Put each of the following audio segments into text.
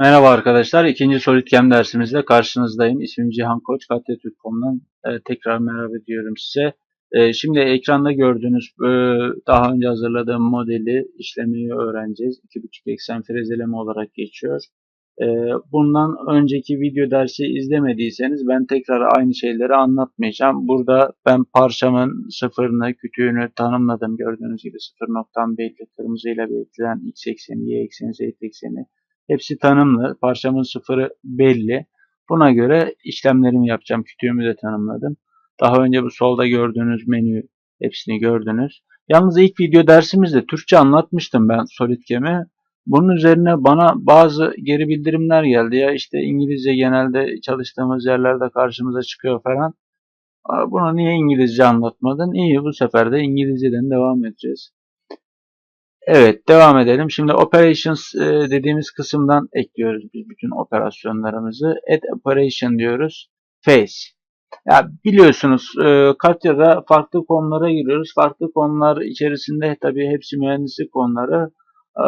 Merhaba arkadaşlar. İkinci SolidCam dersimizde karşınızdayım. İsmim Cihan Koç. Katyatürk.com'dan e, tekrar merhaba diyorum size. E, şimdi ekranda gördüğünüz e, daha önce hazırladığım modeli işlemeyi öğreneceğiz. 2.5 eksen frezeleme olarak geçiyor. E, bundan önceki video dersi izlemediyseniz ben tekrar aynı şeyleri anlatmayacağım. Burada ben parçamın sıfırını, kütüğünü tanımladım. Gördüğünüz gibi sıfır noktam belli. Kırmızıyla belirtilen x ekseni, y ekseni, z ekseni Hepsi tanımlı. Parçamın sıfırı belli. Buna göre işlemlerimi yapacağım. Kütüğümü de tanımladım. Daha önce bu solda gördüğünüz menü hepsini gördünüz. Yalnız ilk video dersimizde Türkçe anlatmıştım ben SolidCam'i. Bunun üzerine bana bazı geri bildirimler geldi. Ya işte İngilizce genelde çalıştığımız yerlerde karşımıza çıkıyor falan. Bunu niye İngilizce anlatmadın? İyi bu sefer de İngilizceden devam edeceğiz. Evet devam edelim. Şimdi operations e, dediğimiz kısımdan ekliyoruz biz bütün operasyonlarımızı. Add operation diyoruz. Face. Ya biliyorsunuz e, Katya'da farklı konulara giriyoruz. Farklı konular içerisinde tabii hepsi mühendislik konuları. E,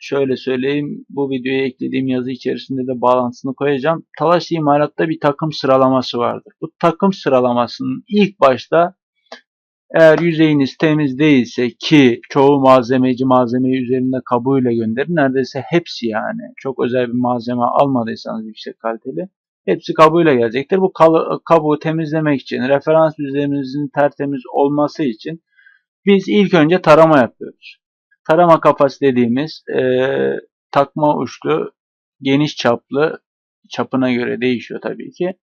şöyle söyleyeyim bu videoya eklediğim yazı içerisinde de bağlantısını koyacağım. Talaş imalatta bir takım sıralaması vardır. Bu takım sıralamasının ilk başta eğer yüzeyiniz temiz değilse ki çoğu malzemeci malzemeyi üzerinde kabuğuyla gönderir. Neredeyse hepsi yani. Çok özel bir malzeme almadıysanız yüksek kaliteli. Hepsi kabuğuyla gelecektir. Bu kabuğu temizlemek için, referans yüzeyimizin tertemiz olması için biz ilk önce tarama yapıyoruz. Tarama kafası dediğimiz e, takma uçlu, geniş çaplı, çapına göre değişiyor tabii ki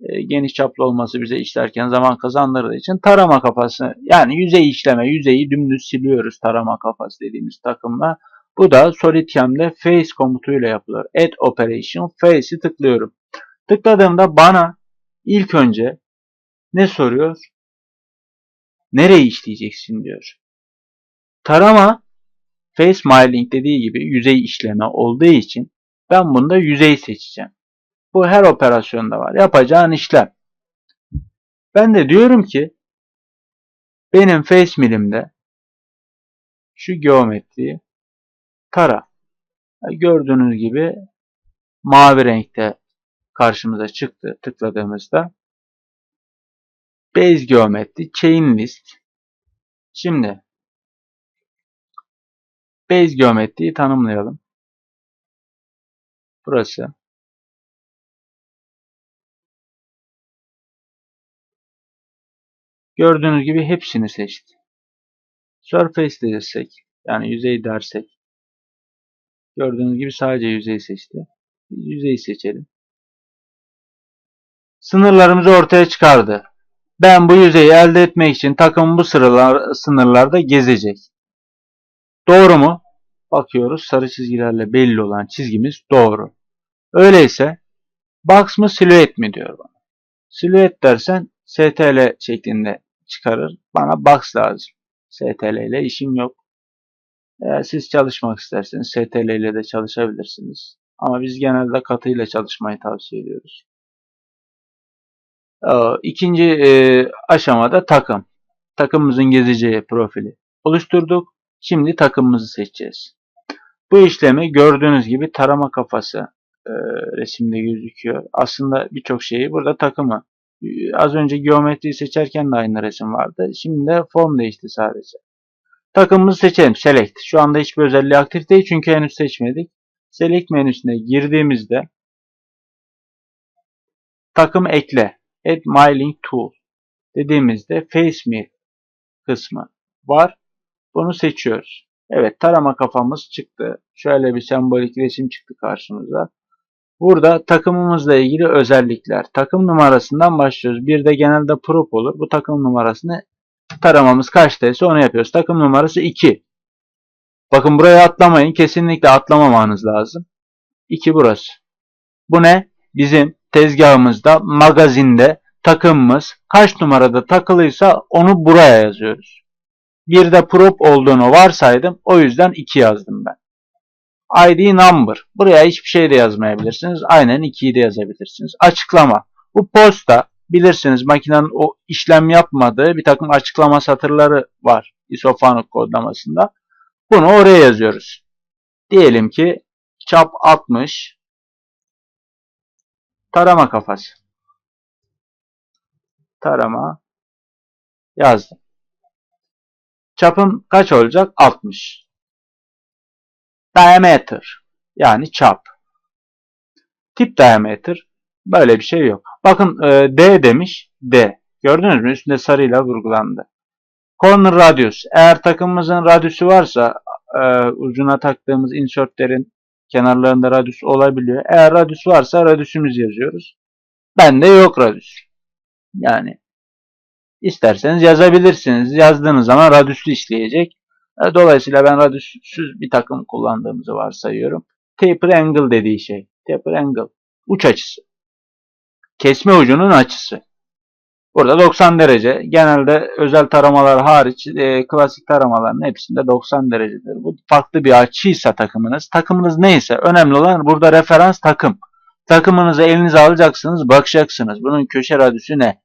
e, geniş çaplı olması bize işlerken zaman kazandırdığı için tarama kafası yani yüzey işleme, yüzeyi dümdüz siliyoruz tarama kafası dediğimiz takımla. Bu da SolidCam'de Face komutuyla yapılıyor. Add Operation Face'i tıklıyorum. Tıkladığımda bana ilk önce ne soruyor? Nereyi işleyeceksin diyor. Tarama Face Miling dediği gibi yüzey işleme olduğu için ben bunda yüzey seçeceğim. Bu her operasyonda var. Yapacağın işlem. Ben de diyorum ki benim face milimde şu geometriyi tara. Gördüğünüz gibi mavi renkte karşımıza çıktı tıkladığımızda. Base geometri, chain list. Şimdi base geometriyi tanımlayalım. Burası Gördüğünüz gibi hepsini seçti. Surface dersek, yani yüzey dersek, gördüğünüz gibi sadece yüzey seçti. Yüzeyi seçelim. Sınırlarımızı ortaya çıkardı. Ben bu yüzeyi elde etmek için takım bu sıralar, sınırlarda gezecek. Doğru mu? Bakıyoruz sarı çizgilerle belli olan çizgimiz doğru. Öyleyse box mı silüet mi diyor bana. Silüet dersen STL şeklinde çıkarır. Bana box lazım. STL ile işim yok. Eğer siz çalışmak isterseniz STL ile de çalışabilirsiniz. Ama biz genelde katıyla çalışmayı tavsiye ediyoruz. Ee, ikinci e, aşamada takım. Takımımızın gezeceği profili oluşturduk. Şimdi takımımızı seçeceğiz. Bu işlemi gördüğünüz gibi tarama kafası e, resimde gözüküyor. Aslında birçok şeyi burada takımı Az önce geometriyi seçerken de aynı resim vardı. Şimdi de form değişti sadece. Takımımızı seçelim. Select. Şu anda hiçbir özelliği aktif değil çünkü henüz seçmedik. Select menüsüne girdiğimizde takım ekle. Add my link tool dediğimizde face me kısmı var. Bunu seçiyoruz. Evet tarama kafamız çıktı. Şöyle bir sembolik resim çıktı karşımıza. Burada takımımızla ilgili özellikler. Takım numarasından başlıyoruz. Bir de genelde prop olur. Bu takım numarasını taramamız kaçtaysa onu yapıyoruz. Takım numarası 2. Bakın buraya atlamayın. Kesinlikle atlamamanız lazım. 2 burası. Bu ne? Bizim tezgahımızda, magazinde takımımız kaç numarada takılıysa onu buraya yazıyoruz. Bir de prop olduğunu varsaydım. O yüzden 2 yazdım ben. ID number. Buraya hiçbir şey de yazmayabilirsiniz. Aynen 2'yi de yazabilirsiniz. Açıklama. Bu posta bilirsiniz makinenin o işlem yapmadığı bir takım açıklama satırları var ISO FANUC kodlamasında. Bunu oraya yazıyoruz. Diyelim ki Çap 60. Tarama kafası. Tarama yazdım. Çapım kaç olacak? 60. Diameter yani çap. Tip diameter böyle bir şey yok. Bakın e, D demiş. D. Gördünüz mü? Üstünde sarıyla vurgulandı. Corner radius. Eğer takımımızın radyüsü varsa e, ucuna taktığımız insertlerin kenarlarında radyüs olabiliyor. Eğer radyüs varsa radyüsümüz yazıyoruz. Bende yok radyüs. Yani isterseniz yazabilirsiniz. Yazdığınız zaman radyüslü işleyecek. E, Dolayısıyla ben radyüsüz bir takım kullandığımızı varsayıyorum. Taper angle dediği şey. Taper angle. Uç açısı. Kesme ucunun açısı. Burada 90 derece. Genelde özel taramalar hariç e, klasik taramaların hepsinde 90 derecedir. Bu farklı bir açıysa takımınız. Takımınız neyse önemli olan burada referans takım. Takımınızı elinize alacaksınız, bakacaksınız. Bunun köşe radyüsü ne?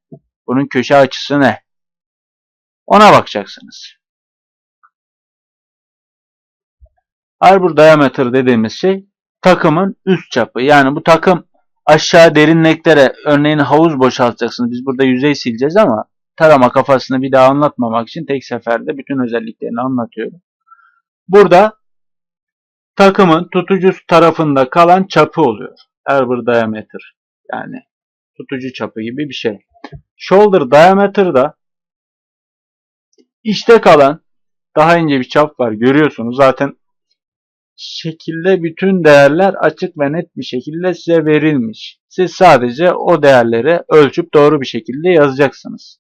Bunun köşe açısı ne? Ona bakacaksınız. Arbor diameter dediğimiz şey takımın üst çapı. Yani bu takım aşağı derinliklere örneğin havuz boşaltacaksınız. Biz burada yüzey sileceğiz ama tarama kafasını bir daha anlatmamak için tek seferde bütün özelliklerini anlatıyorum. Burada takımın tutucu tarafında kalan çapı oluyor. Arbor diameter. Yani tutucu çapı gibi bir şey. Shoulder diameter da işte kalan daha ince bir çap var. Görüyorsunuz zaten şekilde bütün değerler açık ve net bir şekilde size verilmiş. Siz sadece o değerleri ölçüp doğru bir şekilde yazacaksınız.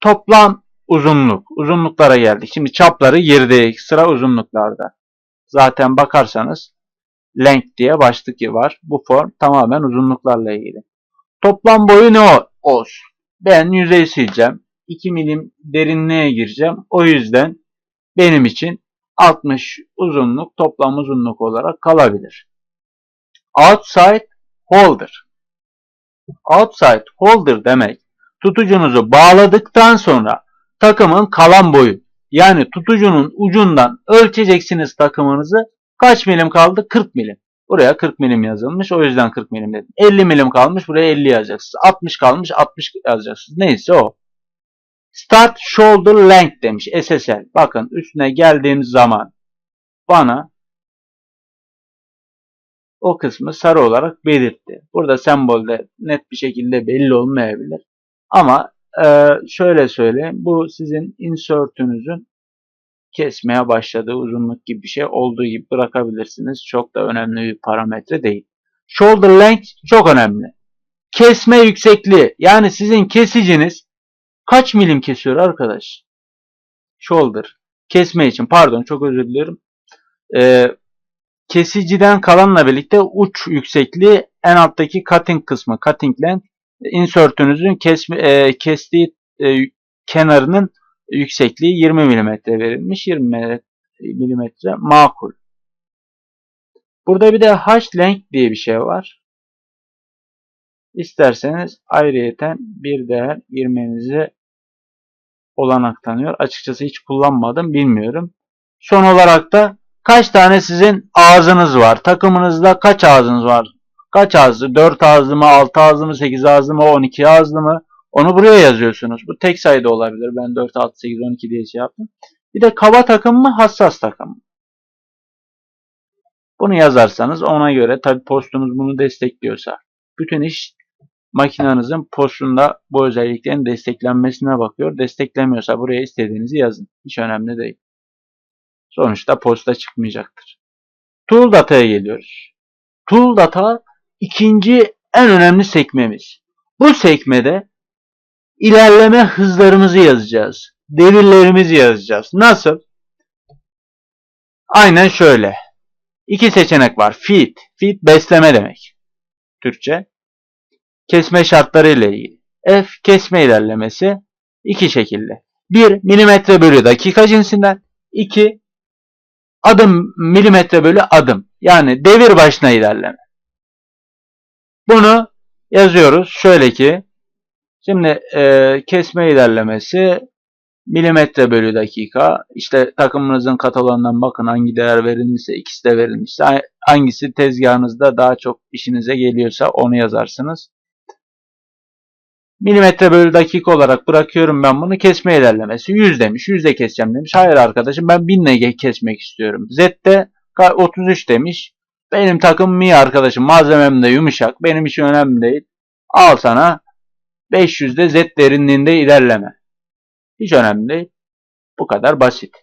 Toplam uzunluk. Uzunluklara geldik. Şimdi çapları girdik. Sıra uzunluklarda. Zaten bakarsanız length diye başlık var. Bu form tamamen uzunluklarla ilgili. Toplam boyu ne olsun? Ben yüzey sileceğim. 2 milim derinliğe gireceğim. O yüzden benim için 60 uzunluk toplam uzunluk olarak kalabilir. Outside holder. Outside holder demek tutucunuzu bağladıktan sonra takımın kalan boyu. Yani tutucunun ucundan ölçeceksiniz takımınızı. Kaç milim kaldı? 40 milim. Buraya 40 milim yazılmış. O yüzden 40 milim dedim. 50 milim kalmış. Buraya 50 yazacaksınız. 60 kalmış. 60 yazacaksınız. Neyse o. Start shoulder length demiş SSL. Bakın üstüne geldiğim zaman bana o kısmı sarı olarak belirtti. Burada sembolde net bir şekilde belli olmayabilir. Ama e, şöyle söyleyeyim. Bu sizin insert'ünüzün kesmeye başladığı uzunluk gibi bir şey olduğu gibi bırakabilirsiniz. Çok da önemli bir parametre değil. Shoulder length çok önemli. Kesme yüksekliği yani sizin kesiciniz kaç milim kesiyor arkadaş? Shoulder. Kesme için pardon çok özür diliyorum. Ee, kesiciden kalanla birlikte uç yüksekliği en alttaki cutting kısmı cutting length insert'ünüzün kesme, e, kestiği e, kenarının yüksekliği 20 mm verilmiş. 20 mm makul. Burada bir de h length diye bir şey var. İsterseniz ayrıyeten bir değer girmenize olanak tanıyor. Açıkçası hiç kullanmadım bilmiyorum. Son olarak da kaç tane sizin ağzınız var? Takımınızda kaç ağzınız var? Kaç ağızlı? 4 ağızlı mı? 6 ağızlı mı? 8 ağızlı mı? 12 ağızlı mı? Onu buraya yazıyorsunuz. Bu tek sayıda olabilir. Ben 4, 6, 8, 12 diye şey yaptım. Bir de kaba takım mı? Hassas takım mı? Bunu yazarsanız ona göre tabi postunuz bunu destekliyorsa bütün iş makinenizin postunda bu özelliklerin desteklenmesine bakıyor. Desteklemiyorsa buraya istediğinizi yazın. Hiç önemli değil. Sonuçta posta çıkmayacaktır. Tool data'ya geliyoruz. Tool data ikinci en önemli sekmemiz. Bu sekmede ilerleme hızlarımızı yazacağız. Devirlerimizi yazacağız. Nasıl? Aynen şöyle. İki seçenek var. Feed. Feed besleme demek. Türkçe. Kesme şartları ile ilgili. F kesme ilerlemesi iki şekilde. 1 milimetre bölü dakika cinsinden. 2 adım milimetre bölü adım. Yani devir başına ilerleme. Bunu yazıyoruz. Şöyle ki şimdi e, kesme ilerlemesi milimetre bölü dakika. İşte takımınızın kataloğundan bakın hangi değer verilmişse ikisi de verilmişse hangisi tezgahınızda daha çok işinize geliyorsa onu yazarsınız. Milimetre bölü dakika olarak bırakıyorum ben bunu. Kesme ilerlemesi 100 demiş. 100 de keseceğim demiş. Hayır arkadaşım ben 1000 ile kesmek istiyorum. Z'de 33 demiş. Benim takım mi arkadaşım. Malzemem de yumuşak. Benim için önemli değil. Al sana 500'de Z derinliğinde ilerleme. Hiç önemli değil. Bu kadar basit.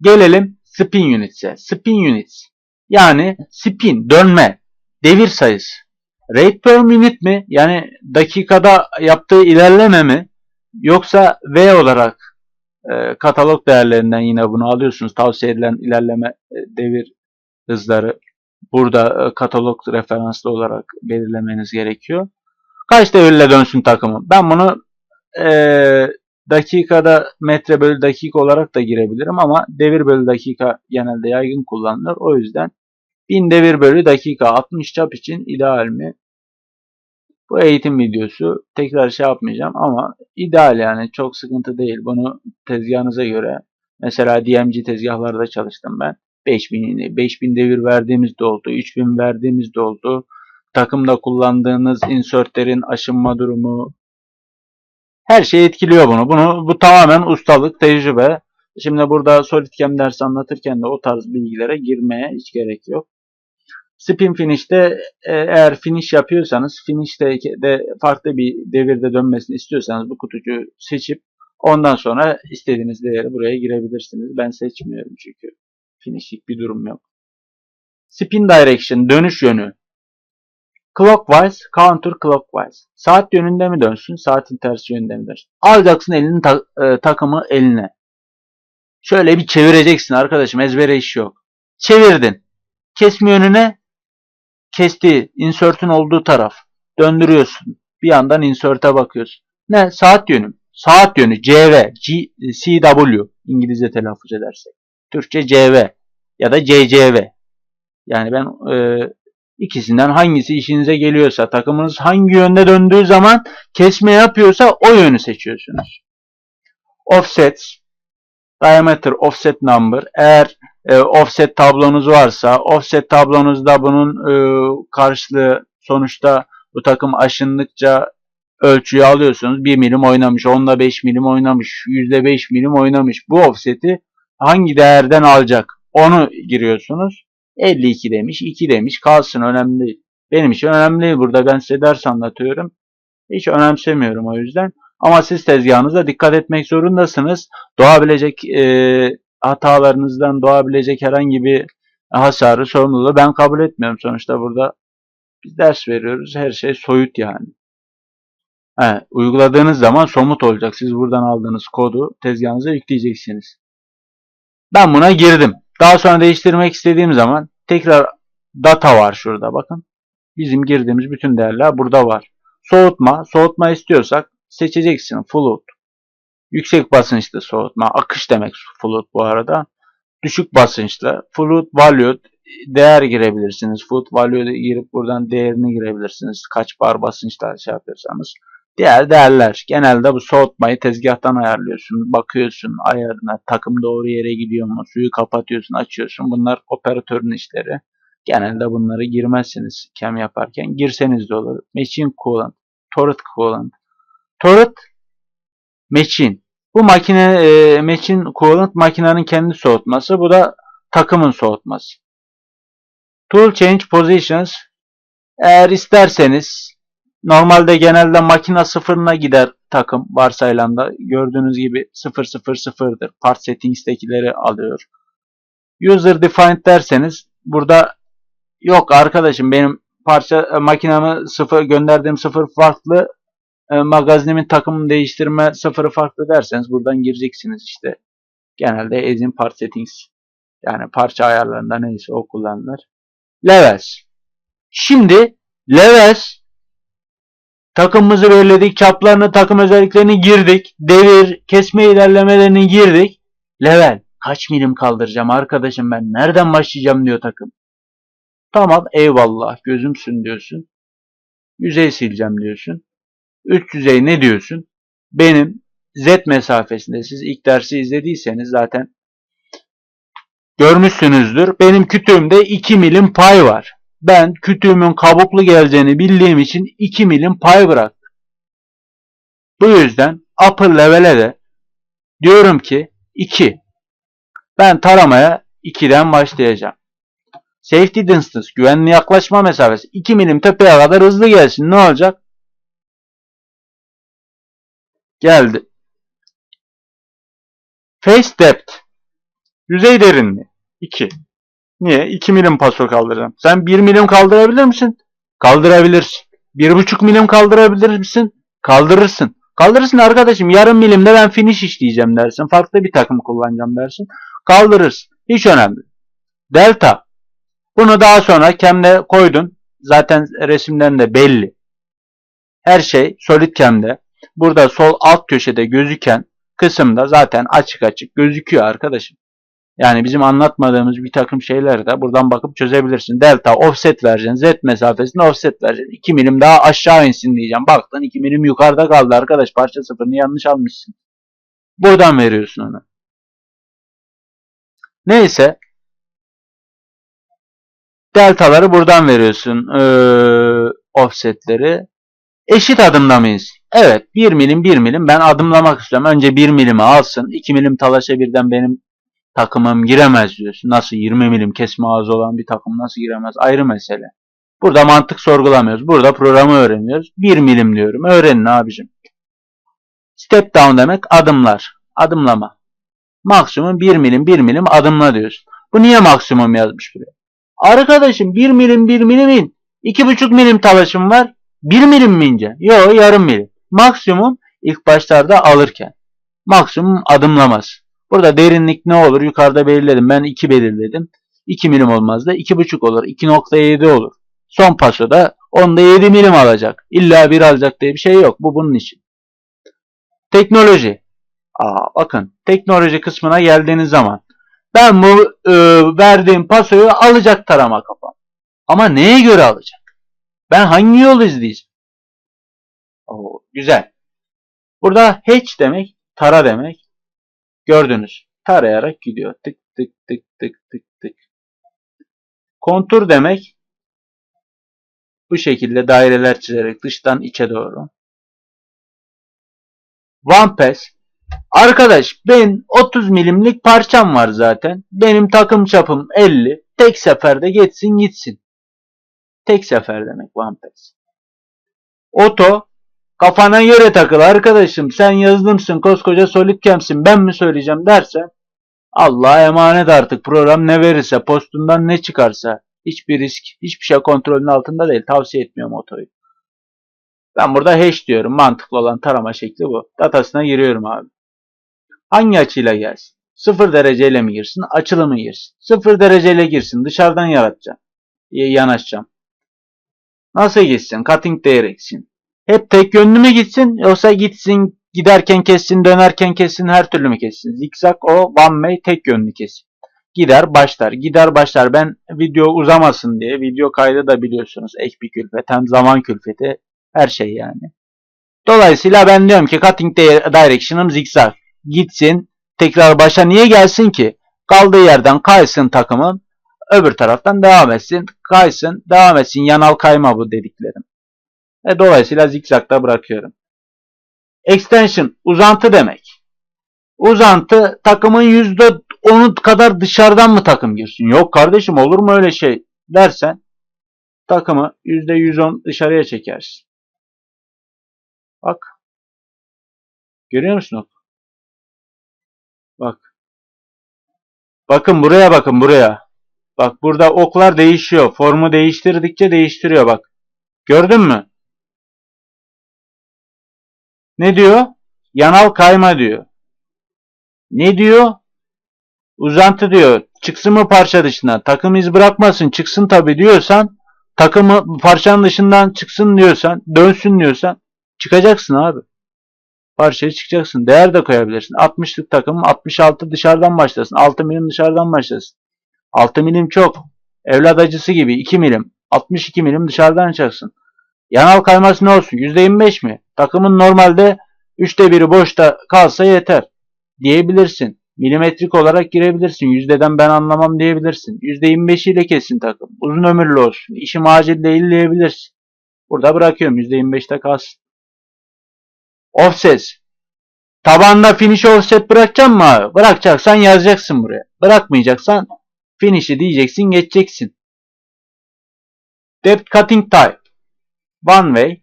Gelelim spin units'e. Spin units yani spin, dönme, devir sayısı. Rate per minute mi? Yani dakikada yaptığı ilerleme mi? Yoksa V olarak e, katalog değerlerinden yine bunu alıyorsunuz. Tavsiye edilen ilerleme e, devir hızları burada e, katalog referanslı olarak belirlemeniz gerekiyor. Kaç devirle dönsün takımı? Ben bunu e, dakikada metre bölü dakika olarak da girebilirim ama devir bölü dakika genelde yaygın kullanılır. O yüzden 1000 devir bölü dakika 60 çap için ideal mi? Bu eğitim videosu. Tekrar şey yapmayacağım ama ideal yani çok sıkıntı değil. Bunu tezgahınıza göre mesela DMG tezgahlarda çalıştım ben. 5000, 5000 devir verdiğimiz de oldu. 3000 verdiğimiz de oldu. Takımda kullandığınız insertlerin aşınma durumu her şey etkiliyor bunu. Bunu bu tamamen ustalık, tecrübe. Şimdi burada SolidCam dersi anlatırken de o tarz bilgilere girmeye hiç gerek yok. Spin finish'te e, eğer finish yapıyorsanız, finish'te de farklı bir devirde dönmesini istiyorsanız bu kutucuğu seçip ondan sonra istediğiniz değeri buraya girebilirsiniz. Ben seçmiyorum çünkü finishlik bir durum yok. Spin direction, dönüş yönü. Clockwise, counter clockwise. Saat yönünde mi dönsün, saatin tersi yönünde mi dönsün? Alacaksın elinin ta e, takımı eline. Şöyle bir çevireceksin arkadaşım, ezbere iş yok. Çevirdin. Kesme yönüne kesti, insert'ün olduğu taraf. Döndürüyorsun. Bir yandan insert'e bakıyorsun. Ne? Saat yönü. Saat yönü CV, G, CW İngilizce telaffuz edersek. Türkçe CV ya da CCV. Yani ben e, ikisinden hangisi işinize geliyorsa, takımınız hangi yönde döndüğü zaman kesme yapıyorsa o yönü seçiyorsunuz. Offset, diameter offset number. Eğer e, offset tablonuz varsa, offset tablonuzda bunun e, karşılığı sonuçta bu takım aşındıkça ölçüyü alıyorsunuz. 1 milim oynamış, onda 5 milim oynamış, %5 milim oynamış. Bu offseti hangi değerden alacak? Onu giriyorsunuz. 52 demiş, 2 demiş. Kalsın önemli değil. Benim için önemli değil. Burada ben size ders anlatıyorum. Hiç önemsemiyorum o yüzden. Ama siz tezgahınıza dikkat etmek zorundasınız. Doğabilecek e, hatalarınızdan doğabilecek herhangi bir hasarı, sorumluluğu ben kabul etmiyorum. Sonuçta burada biz ders veriyoruz. Her şey soyut yani. He, uyguladığınız zaman somut olacak. Siz buradan aldığınız kodu tezgahınıza yükleyeceksiniz. Ben buna girdim. Daha sonra değiştirmek istediğim zaman tekrar data var şurada bakın. Bizim girdiğimiz bütün değerler burada var. Soğutma. Soğutma istiyorsak seçeceksin. Float. Yüksek basınçlı soğutma. Akış demek float bu arada. Düşük basınçlı. Float value değer girebilirsiniz. Float value girip buradan değerini girebilirsiniz. Kaç bar basınçla şey yapıyorsanız. Diğer değerler. Genelde bu soğutmayı tezgahtan ayarlıyorsun. Bakıyorsun ayarına. Takım doğru yere gidiyor mu? Suyu kapatıyorsun, açıyorsun. Bunlar operatörün işleri. Genelde bunları girmezsiniz kem yaparken. Girseniz de olur. Machine coolant. Torrent coolant. Torrent machine. Bu makine e, machine coolant makinenin kendi soğutması. Bu da takımın soğutması. Tool change positions. Eğer isterseniz Normalde genelde makine sıfırına gider takım varsayılanda. Gördüğünüz gibi 000'dır. Part settings'tekileri alıyor. User defined derseniz burada yok arkadaşım benim parça makinamı sıfır gönderdiğim sıfır farklı e, magazinimin takımını değiştirme sıfırı farklı derseniz buradan gireceksiniz işte. Genelde as in part settings yani parça ayarlarında neyse o kullanılır. Levels. Şimdi levels Takımımızı belirledik. Çaplarını, takım özelliklerini girdik. Devir, kesme ilerlemelerini girdik. Level. Kaç milim kaldıracağım arkadaşım ben? Nereden başlayacağım diyor takım. Tamam eyvallah gözümsün diyorsun. Yüzey sileceğim diyorsun. Üst yüzey ne diyorsun? Benim Z mesafesinde. Siz ilk dersi izlediyseniz zaten görmüşsünüzdür. Benim kütüğümde 2 milim pay var. Ben kütüğümün kabuklu geleceğini bildiğim için 2 milim pay bıraktım. Bu yüzden upper level'e de diyorum ki 2. Ben taramaya 2'den başlayacağım. Safety distance, güvenli yaklaşma mesafesi 2 milim tepeye kadar hızlı gelsin. Ne olacak? Geldi. Face depth, yüzey derinliği 2. Niye? 2 milim paso kaldıracağım. Sen 1 milim kaldırabilir misin? Kaldırabilirsin. 1,5 milim kaldırabilir misin? Kaldırırsın. Kaldırırsın arkadaşım. Yarım milimde ben finish işleyeceğim dersin. Farklı bir takım kullanacağım dersin. Kaldırırsın. Hiç önemli. Delta. Bunu daha sonra Cam'de koydun. Zaten resimden de belli. Her şey Solid Cam'de. Burada sol alt köşede gözüken kısımda zaten açık açık gözüküyor arkadaşım. Yani bizim anlatmadığımız bir takım şeyleri de buradan bakıp çözebilirsin. Delta offset vereceksin. Z mesafesinde offset vereceksin. 2 milim daha aşağı insin diyeceğim. Baktın 2 milim yukarıda kaldı arkadaş. Parça sıfırını yanlış almışsın. Buradan veriyorsun onu. Neyse. Deltaları buradan veriyorsun. Ee, offsetleri. Eşit adımda mıyız? Evet. 1 milim 1 milim ben adımlamak istiyorum. Önce 1 milimi alsın. 2 milim talaşa birden benim takımım giremez diyorsun. Nasıl 20 milim kesme ağzı olan bir takım nasıl giremez? Ayrı mesele. Burada mantık sorgulamıyoruz. Burada programı öğreniyoruz. 1 milim diyorum. Öğrenin abicim. Step down demek adımlar. Adımlama. Maksimum 1 milim 1 milim adımla diyorsun. Bu niye maksimum yazmış buraya? Arkadaşım 1 milim 1 milim in. 2,5 milim talaşım var. 1 milim mi ince? Yok yarım milim. Maksimum ilk başlarda alırken. Maksimum adımlamaz. Burada derinlik ne olur? Yukarıda belirledim. Ben 2 belirledim. 2 milim olmaz da 2,5 olur. 2.7 olur. Son pasoda onda 7 milim alacak. İlla bir alacak diye bir şey yok. Bu bunun için. Teknoloji. Aa, bakın teknoloji kısmına geldiğiniz zaman ben bu e, verdiğim pasoyu alacak tarama kafam. Ama neye göre alacak? Ben hangi yolu izleyeceğim? Güzel. Burada hatch demek, tara demek. Gördünüz. Tarayarak gidiyor. Tık tık tık tık tık tık. Kontur demek bu şekilde daireler çizerek dıştan içe doğru. One pass. Arkadaş ben 30 milimlik parçam var zaten. Benim takım çapım 50. Tek seferde geçsin gitsin. Tek sefer demek one pass. Oto kafana göre takıl arkadaşım. Sen yazılımsın koskoca solid camp'sin ben mi söyleyeceğim dersen Allah'a emanet artık program ne verirse postundan ne çıkarsa hiçbir risk hiçbir şey kontrolün altında değil. Tavsiye etmiyorum otoyu. Ben burada hash diyorum. Mantıklı olan tarama şekli bu. Datasına giriyorum abi. Hangi açıyla gelsin? 0 dereceyle mi girsin? Açılı mı girsin? 0 dereceyle girsin. Dışarıdan yaratacağım. Yanaşacağım. Nasıl gitsin? Cutting direction. Hep tek yönlü mü gitsin? Yoksa gitsin giderken kessin, dönerken kessin, her türlü mü kessin? Zikzak o one way tek yönlü kesin. Gider başlar. Gider başlar. Ben video uzamasın diye video kaydı da biliyorsunuz. Ek bir külfet hem zaman külfeti her şey yani. Dolayısıyla ben diyorum ki cutting direction'ım zikzak. Gitsin tekrar başa niye gelsin ki? Kaldığı yerden kaysın takımın öbür taraftan devam etsin. Kaysın devam etsin. Yanal kayma bu dediklerim. E, dolayısıyla zikzakta bırakıyorum. Extension uzantı demek. Uzantı takımın %10'u kadar dışarıdan mı takım girsin? Yok kardeşim olur mu öyle şey dersen takımı %110 dışarıya çekersin. Bak. Görüyor musun? Bak. Bakın buraya bakın buraya. Bak burada oklar değişiyor. Formu değiştirdikçe değiştiriyor bak. Gördün mü? Ne diyor? Yanal kayma diyor. Ne diyor? Uzantı diyor. Çıksın mı parça dışına? Takım iz bırakmasın. Çıksın tabi diyorsan takımı parçanın dışından çıksın diyorsan dönsün diyorsan çıkacaksın abi. Parçaya çıkacaksın. Değer de koyabilirsin. 60'lık takım 66 dışarıdan başlasın. 6 milim dışarıdan başlasın. 6 milim çok. Evlat acısı gibi 2 milim. 62 milim dışarıdan çıkacaksın. Yanal kayması ne olsun? %25 mi? Takımın normalde Üçte biri boşta kalsa yeter diyebilirsin. Milimetrik olarak girebilirsin. Yüzdeden ben anlamam diyebilirsin. Yüzde 25 ile kesin takım. Uzun ömürlü olsun. İşim acil değil diyebilirsin. Burada bırakıyorum. Yüzde 25'te kalsın. Offset. Tabanda finish offset bırakacak mı abi? Bırakacaksan yazacaksın buraya. Bırakmayacaksan finish'i diyeceksin geçeceksin. Depth cutting type. One.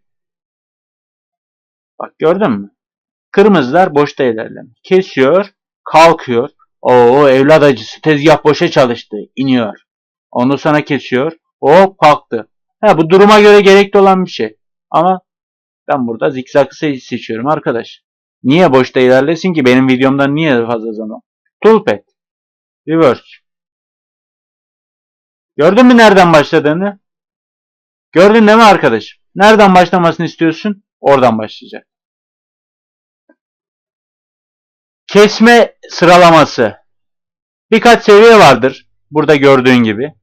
Bak gördün mü? Kırmızılar boşta ilerleme. Kesiyor, kalkıyor. Oo evlat acısı. Tezgah boşa çalıştı. iniyor. Ondan sonra kesiyor. Hop kalktı. Ha, bu duruma göre gerekli olan bir şey. Ama ben burada zikzakı se- seçiyorum arkadaş. Niye boşta ilerlesin ki? Benim videomdan niye fazla zaman? Toolpad. Reverse. Gördün mü nereden başladığını? Gördün değil mi arkadaş? Nereden başlamasını istiyorsun? Oradan başlayacak. Kesme sıralaması. Birkaç seviye vardır. Burada gördüğün gibi.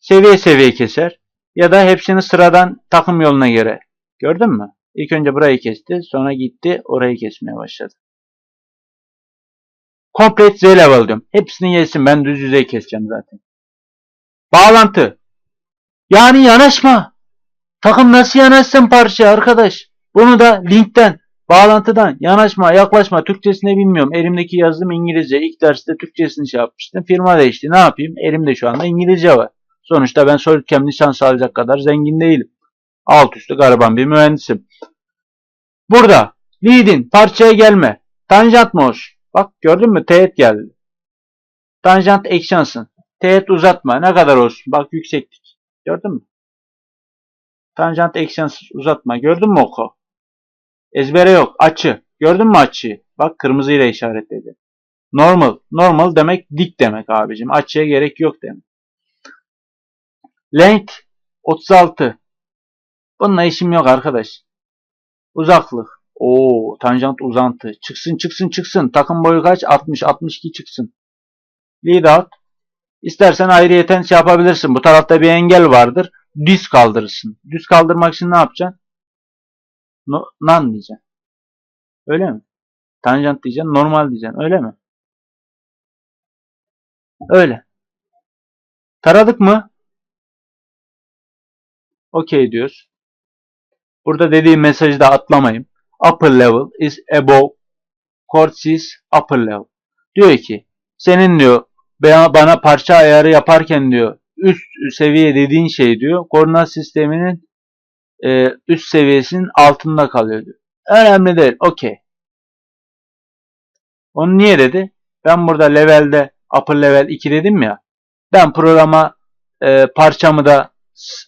Seviye seviye keser. Ya da hepsini sıradan takım yoluna göre. Gördün mü? İlk önce burayı kesti. Sonra gitti orayı kesmeye başladı. Complete Z level diyorum. Hepsini yesin. Ben düz yüzey keseceğim zaten. Bağlantı. Yani yanaşma. Takım nasıl yanaşsın parça arkadaş? Bunu da linkten, bağlantıdan, yanaşma, yaklaşma. Türkçesini bilmiyorum. Elimdeki yazdım İngilizce. İlk derste Türkçesini şey yapmıştım. Firma değişti. Ne yapayım? Elimde şu anda İngilizce var. Sonuçta ben SolidCam lisans alacak kadar zengin değilim. Alt üstü gariban bir mühendisim. Burada lead'in parçaya gelme. Tanjant olsun? Bak gördün mü? Teğet geldi. Tanjant actions'ın. Teğet uzatma. Ne kadar olsun? Bak yükseklik. Gördün mü? Tanjant actions uzatma. Gördün mü oku? Ezbere yok. Açı. Gördün mü açıyı? Bak kırmızıyla işaretledi. Normal. Normal demek dik demek abicim. Açıya gerek yok demek. Length 36. Bununla işim yok arkadaş. Uzaklık. Oo, tanjant uzantı. Çıksın çıksın çıksın. Takım boyu kaç? 60 62 çıksın. Lead out. İstersen ayrıyeten şey yapabilirsin. Bu tarafta bir engel vardır. Düz kaldırırsın. Düz kaldırmak için ne yapacaksın? No, nan diyeceksin. Öyle mi? Tanjant diyeceksin. Normal diyeceksin. Öyle mi? Öyle. Taradık mı? Okey diyoruz. Burada dediğim mesajı da atlamayın. Upper level is above courses upper level. Diyor ki senin diyor bana parça ayarı yaparken diyor üst seviye dediğin şey diyor koordinat sisteminin e, üst seviyesinin altında kalıyor diyor. Önemli değil. Okey. Onu niye dedi? Ben burada levelde upper level 2 dedim ya. Ben programa e, parçamı da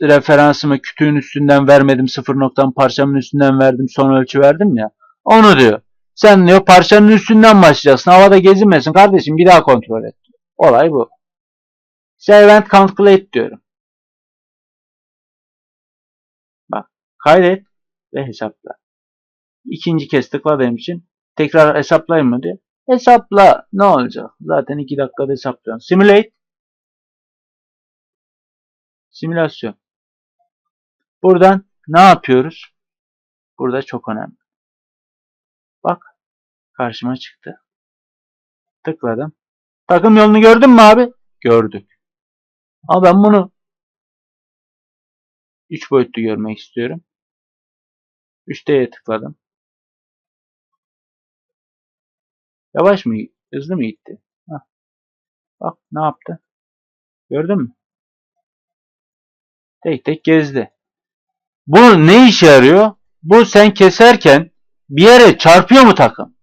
referansımı kütüğün üstünden vermedim. Sıfır noktamı parçamın üstünden verdim. Son ölçü verdim ya. Onu diyor. Sen diyor parçanın üstünden başlayacaksın. Havada gezinmesin kardeşim. Bir daha kontrol et. Olay bu. And calculate diyorum. Bak kaydet ve hesapla. İkinci kez tıkladığım için tekrar hesaplayayım mı diyor. Hesapla ne olacak? Zaten iki dakikada hesaplıyorsun. Simulate. Simülasyon. Buradan ne yapıyoruz? Burada çok önemli. Bak karşıma çıktı. Tıkladım. Takım yolunu gördün mü abi? Gördük. Ama ben bunu 3 boyutlu görmek istiyorum. 3D'ye tıkladım. Yavaş mı? Hızlı mı gitti? Hah. Bak ne yaptı? Gördün mü? Tek tek gezdi. Bu ne işe yarıyor? Bu sen keserken bir yere çarpıyor mu takım?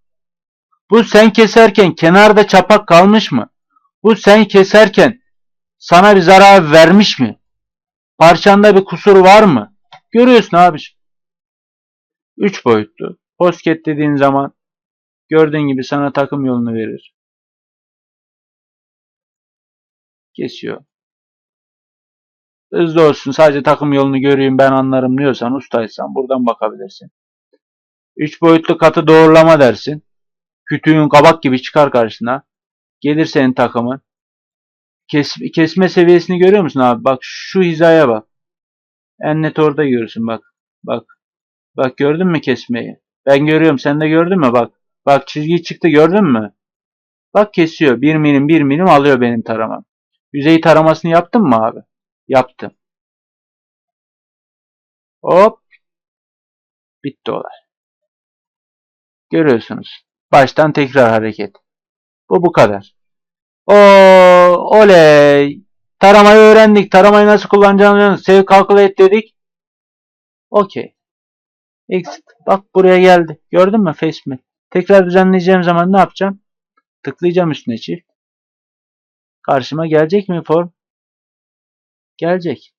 Bu sen keserken kenarda çapak kalmış mı? Bu sen keserken sana bir zarar vermiş mi? Parçanda bir kusur var mı? Görüyorsun abi. 3 boyutlu. Posket dediğin zaman gördüğün gibi sana takım yolunu verir. Kesiyor. Hızlı olsun sadece takım yolunu göreyim ben anlarım diyorsan ustaysan buradan bakabilirsin. 3 boyutlu katı doğrulama dersin. Kütüğün kabak gibi çıkar karşına. Gelir senin takımın. Kes, kesme seviyesini görüyor musun abi? Bak şu hizaya bak. En net orada görürsün bak. Bak. Bak gördün mü kesmeyi? Ben görüyorum. Sen de gördün mü? Bak. Bak çizgi çıktı gördün mü? Bak kesiyor. 1 milim 1 milim alıyor benim taramam. Yüzey taramasını yaptın mı abi? Yaptım. Hop. Bitti olay. Görüyorsunuz. Baştan tekrar hareket. Bu bu kadar. O oley. Taramayı öğrendik. Taramayı nasıl kullanacağını save calculate dedik. Okey. Exit. Bak buraya geldi. Gördün mü face mi? Tekrar düzenleyeceğim zaman ne yapacağım? Tıklayacağım üstüne çift. Karşıma gelecek mi form? Gelecek.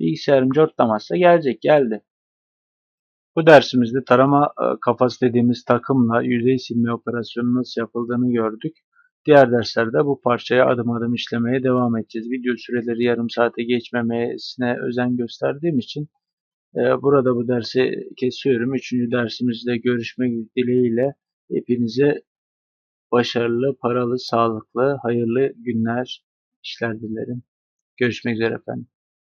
Bilgisayarım cortlamazsa gelecek. Geldi. Bu dersimizde tarama e, kafası dediğimiz takımla yüzey silme operasyonu nasıl yapıldığını gördük. Diğer derslerde bu parçayı adım adım işlemeye devam edeceğiz. Video süreleri yarım saate geçmemesine özen gösterdiğim için e, burada bu dersi kesiyorum. Üçüncü dersimizde görüşmek dileğiyle hepinize başarılı, paralı, sağlıklı, hayırlı günler, işler dilerim. Görüşmek üzere efendim.